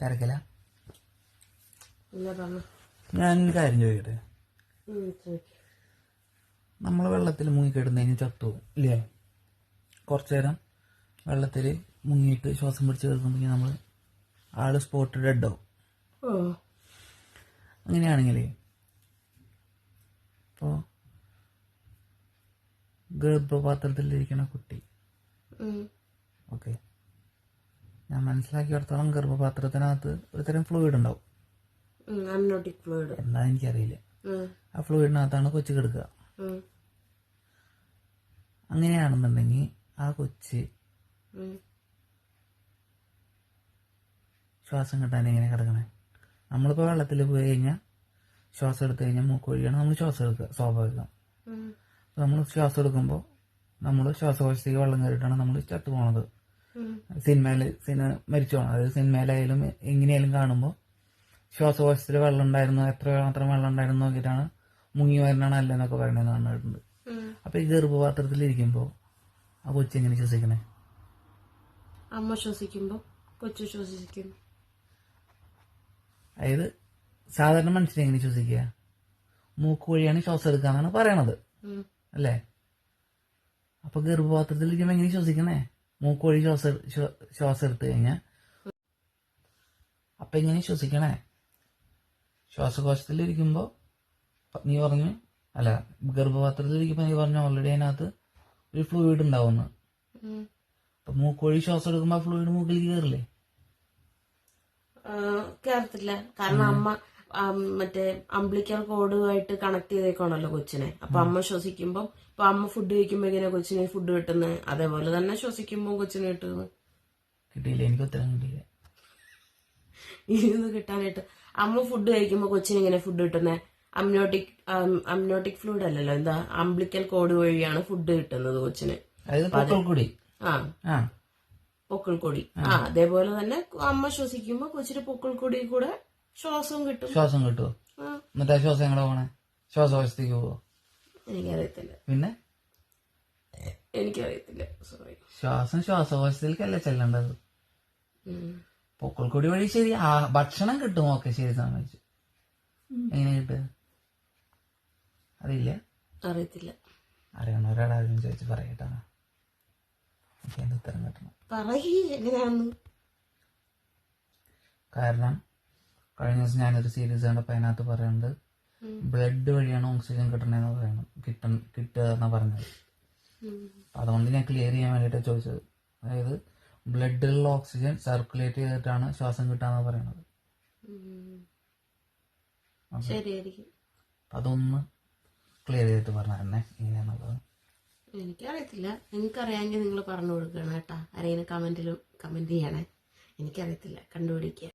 തിരക്കില? ഞാൻ കാര്യം ചോദിക്കട്ടെ? നമ്മൾ വെള്ളത്തിൽ മുങ്ങിക്കിടുന്നതിന് ചത്തു ഇല്ലേ? കുറച്ചു നേരം വെള്ളത്തിൽ മുങ്ങിയിട്ട് ശ്വാസം പിടിച്ച് കിടക്കുമ്പോൾ നമ്മൾ ആൾ സ്പോട്ട് ഡെഡോ ഓ. അങ്ങനെയാണെങ്കിലേ ഇപ്പോൾ ഗർഭപാത്രത്തിലിരിക്കുന്ന കുട്ടി ഓക്കെ? ഞാൻ മനസ്സിലാക്കിയിടത്തോളം ഗർഭപാത്രത്തിനകത്ത് ഒരുതരം ഫ്ലൂയിഡ് ഉണ്ടാവും. എന്താ എനിക്കറിയില്ല. ആ ഫ്ലൂയിഡിനകത്താണ് കൊച്ചു കിടക്കുക. അങ്ങനെയാണെന്നുണ്ടെങ്കിൽ ആ കൊച്ച് ശ്വാസം കിട്ടാൻ എങ്ങനെ കിടക്കണേ? നമ്മളിപ്പോൾ വെള്ളത്തിൽ പോയി കഴിഞ്ഞാൽ ശ്വാസം എടുത്തു കഴിഞ്ഞാൽ മൂക്ക് വഴിയാണ് നമ്മൾ ശ്വാസം എടുക്കുക സ്വാഭാവികം. നമ്മൾ ശ്വാസം എടുക്കുമ്പോൾ നമ്മൾ ശ്വാസകോശത്തേക്ക് വെള്ളം കയറിയിട്ടാണ് നമ്മൾ ചത്തു പോണത് സിനിമയിൽ സിനിമ മരിച്ചു? പോകണം അതായത് സിനിമയിലായാലും എങ്ങനെയായാലും കാണുമ്പോൾ ശ്വാസകോശത്തിൽ വെള്ളം ഉണ്ടായിരുന്നു എത്ര മാത്രം വെള്ളം ഉണ്ടായിരുന്നു നോക്കിയിട്ടാണ് മുങ്ങി വരണാണ് അല്ലെന്നൊക്കെ എന്നൊക്കെ പറഞ്ഞിട്ടുണ്ട് ഉം. അപ്പോൾ ഈ ഗർഭപാത്രത്തിലിരിക്കുമ്പോൾ ആ കൊച്ചെങ്ങനെ ശ്വസിക്കണേ? അമ്മ ശ്വസിക്കുമ്പോ കൊച്ചു ശ്വസിക്കുന്നു. അതായത് സാധാരണ മനുഷ്യനെ എങ്ങനെ ശ്വസിക്കുക? മൂക്ക് വഴിയാണ് ശ്വാസം എടുക്കുക എന്നാണ് പറയണത്. അല്ലേ? അപ്പൊ ഗർഭപാത്രത്തിൽ ഇരിക്കുമ്പോ എങ്ങനെ ശ്വസിക്കണേ? മൂക്ക് ശ്വാസ ശ്വാസം ശ്വ- ശ്വാസം എടുത്തു കഴിഞ്ഞാൽ അപ്പം എങ്ങനെ ശ്വസിക്കണേ ശ്വാസകോശത്തിലിരിക്കുമ്പോൾ നീ പറഞ്ഞു അല്ല ഗർഭപാത്രത്തിലിരിക്കുമ്പോൾ നീ പറഞ്ഞു ഓൾറെഡി അതിനകത്ത് ഒരു ഫ്ലൂയിഡ് ഉണ്ടാവുന്നു. അപ്പം അപ്പൊ മൂക്ക് ശ്വാസം എടുക്കുമ്പോൾ ഫ്ലൂയിഡ് മൂക്കിലേക്ക് കയറില്ലേ കേറത്തില്ല. കാരണം അമ്മ മറ്റേ അംബ്ലിക്കൽ കോഡുമായിട്ട് കണക്ട് ചെയ്തേക്കാണല്ലോ കൊച്ചിനെ. അപ്പൊ അമ്മ ശ്വസിക്കുമ്പോൾ ഇപ്പൊ അമ്മ ഫുഡ് കഴിക്കുമ്പോ എങ്ങനെയാ കൊച്ചിനെ ഫുഡ് കിട്ടുന്നത് അതേപോലെ തന്നെ ശ്വസിക്കുമ്പോ കൊച്ചിന് കിട്ടുന്നത്. കിട്ടിയില്ല എനിക്ക് ഉത്തരം കിട്ടിയില്ല. ഇരുന്ന് കിട്ടാനായിട്ട്. അമ്മ ഫുഡ് കഴിക്കുമ്പോ കൊച്ചിന് എങ്ങനെ ഫുഡ് കിട്ടുന്നത് അമ്നോട്ടിക് അമ്നോട്ടിക് ഫ്ലൂയിഡ് അല്ലല്ലോ എന്താ? അംബ്ലിക്കൽ കോഡ് വഴിയാണ് ഫുഡ് കിട്ടുന്നത് കൊച്ചിന്. ആ. പൊക്കിൾക്കൊടി. ആ അതേപോലെ തന്നെ അമ്മ ശ്വസിക്കുമ്പോ കൊച്ചിന് പൊക്കിൾക്കൊടി കൂടെ ശ്വാസവും കിട്ടും. ശ്വാസം കിട്ടുമോ എന്നിട്ട് ആ ശ്വാസം എങ്ങനെ പോണേ? ശ്വാസകോശത്തേക്ക് പോവോ? എനിക്കറിയത്തില്ല. പിന്നെ? എനിക്കറിയത്തില്ല. സോറി ശ്വാസം ശ്വാസകോശത്തിലേക്കല്ലേ ചെല്ലേണ്ടത്? പൊക്കൾക്കൊടി വഴി ശരി ആ ഭക്ഷണം കിട്ടും ഓക്കെ ശരി സമ്മതിച്ചു എങ്ങനെ കിട്ടുക? അറിയില്ല? അറിയത്തില്ല. അറിയണവരോടാരും ചോദിച്ച് പറയട്ടാ എനിക്ക് അതിന്റെ ഉത്തരം കിട്ടണം? പറയ് കാരണം കഴിഞ്ഞ ദിവസം ഞാനൊരു സീരീസ് കണ്ടപ്പോൾ അതിനകത്ത് പറയുന്നത് ബ്ലഡ് വഴിയാണ് ഓക്സിജൻ കിട്ടണേന്ന് പറയുന്നത് കിട്ട കിട്ടുക എന്നാ പറഞ്ഞത് അതുകൊണ്ട് ഞാൻ ക്ലിയർ ചെയ്യാൻ വേണ്ടിയിട്ടാണ് ചോദിച്ചത്. അതായത് ബ്ലഡിലുള്ള ഓക്സിജൻ സർക്കുലേറ്റ് ചെയ്തിട്ടാണ് ശ്വാസം കിട്ടാന്ന്. അപ്പൊ അതൊന്ന് ക്ലിയർ ചെയ്തിട്ട് പറഞ്ഞു തന്നെ ഇങ്ങനെയാണുള്ളത് എനിക്കറിയത്തില്ല. നിങ്ങൾക്കറിയാമെങ്കിൽ നിങ്ങൾ പറഞ്ഞു കൊടുക്കണം കേട്ടാ. ആരെങ്കിലും കമന്റിലും കമന്റ് ചെയ്യണേ. എനിക്കറിയത്തില്ല. കണ്ടുപിടിക്കുക.